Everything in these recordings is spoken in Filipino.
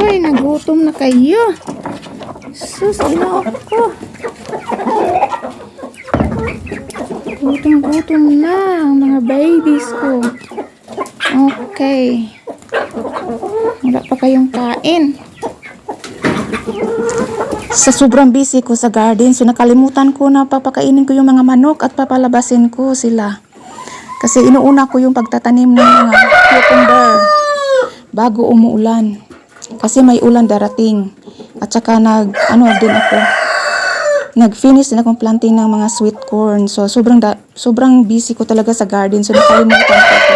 Hoy, nagutom na kayo. Sus, ino ko. Gutom-gutom na ang mga babies ko. Okay. Wala pa kayong kain. Sa sobrang busy ko sa garden, so nakalimutan ko na papakainin ko yung mga manok at papalabasin ko sila. Kasi inuuna ko yung pagtatanim ng mga cucumber bago umuulan. Kasi may ulan darating. At saka nag, ano din ako, nag-finish din akong planting ng mga sweet corn. So, sobrang, da- sobrang busy ko talaga sa garden. So, nakalimutan ko ito.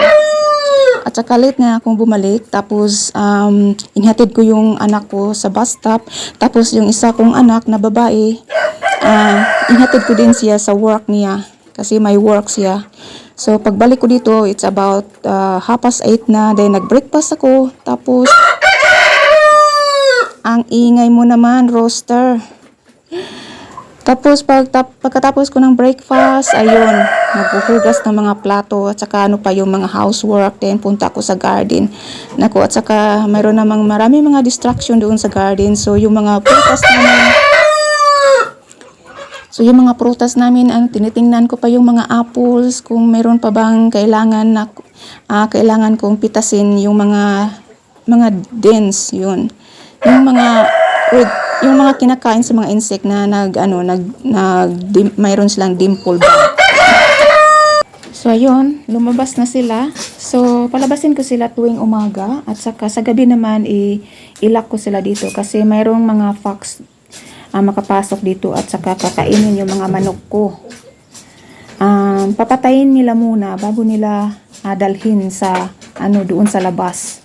At saka late na akong bumalik. Tapos, um, inhatid ko yung anak ko sa bus stop. Tapos, yung isa kong anak na babae, ah, inhatid ko din siya sa work niya. Kasi may work siya. So, pagbalik ko dito, it's about uh, half past eight na. Then, nag-breakfast ako. Tapos, ang ingay mo naman, roaster. Tapos pag tap, pagkatapos ko ng breakfast, ayun, naghuhugas ng mga plato at saka ano pa yung mga housework, then punta ako sa garden. Nako, at saka mayroon namang marami mga distraction doon sa garden. So yung mga prutas namin, So yung mga prutas namin, ang tinitingnan ko pa yung mga apples, kung mayroon pa bang kailangan na ah, kailangan kong pitasin yung mga mga dents yun. Yung mga with- yung mga kinakain sa mga insect na nag ano nag nag dim, mayroon silang dimple ba. So ayun, lumabas na sila. So palabasin ko sila tuwing umaga at saka sa gabi naman i ilak ko sila dito kasi mayroong mga fox ah, makapasok dito at saka kakainin yung mga manok ko. Um, papatayin nila muna bago nila ah, dalhin sa ano doon sa labas.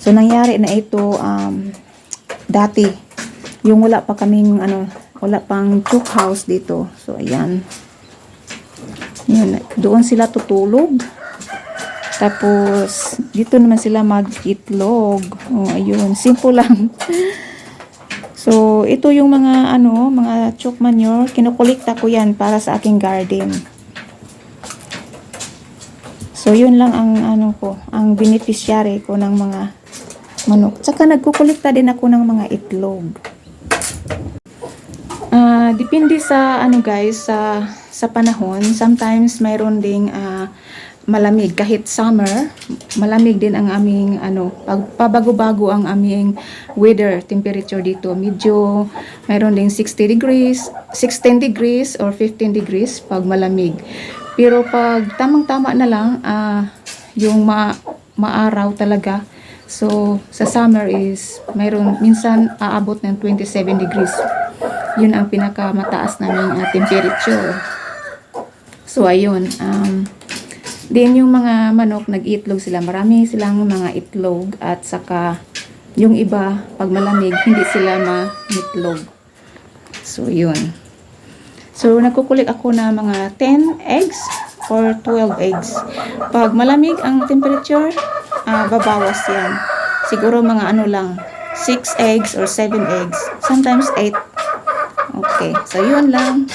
So nangyari na ito um, dati yung wala pa kaming ano wala pang chook house dito. So ayan. Yun, doon sila tutulog. Tapos dito naman sila mag-itlog. Oh, ayun, simple lang. So, ito yung mga ano, mga chook manure, kinukulikta ko 'yan para sa aking garden. So, yun lang ang ano ko, ang beneficiary ko ng mga manok. Tsaka nagkukulikta din ako ng mga itlog. Ah, depende sa ano guys, sa sa panahon, sometimes mayroon ding ah, malamig kahit summer, malamig din ang aming ano, pag pabago-bago ang aming weather temperature dito. Medyo mayroon ding 60 degrees, 16 degrees or 15 degrees pag malamig. Pero pag tamang-tama na lang, ah, yung ma maaraw talaga. So, sa summer is mayroon minsan aabot ng 27 degrees. Yun ang pinakamataas naming ah, temperature. So, ayun. Um, din yung mga manok, nag-itlog sila. Marami silang mga itlog at saka yung iba, pag malamig, hindi sila ma-itlog. So, yun. So, nagkukulik ako na mga 10 eggs or 12 eggs. Pag malamig ang temperature, ah, babawas yan. Siguro mga ano lang, 6 eggs or 7 eggs. Sometimes 8. Okay. So, yun lang.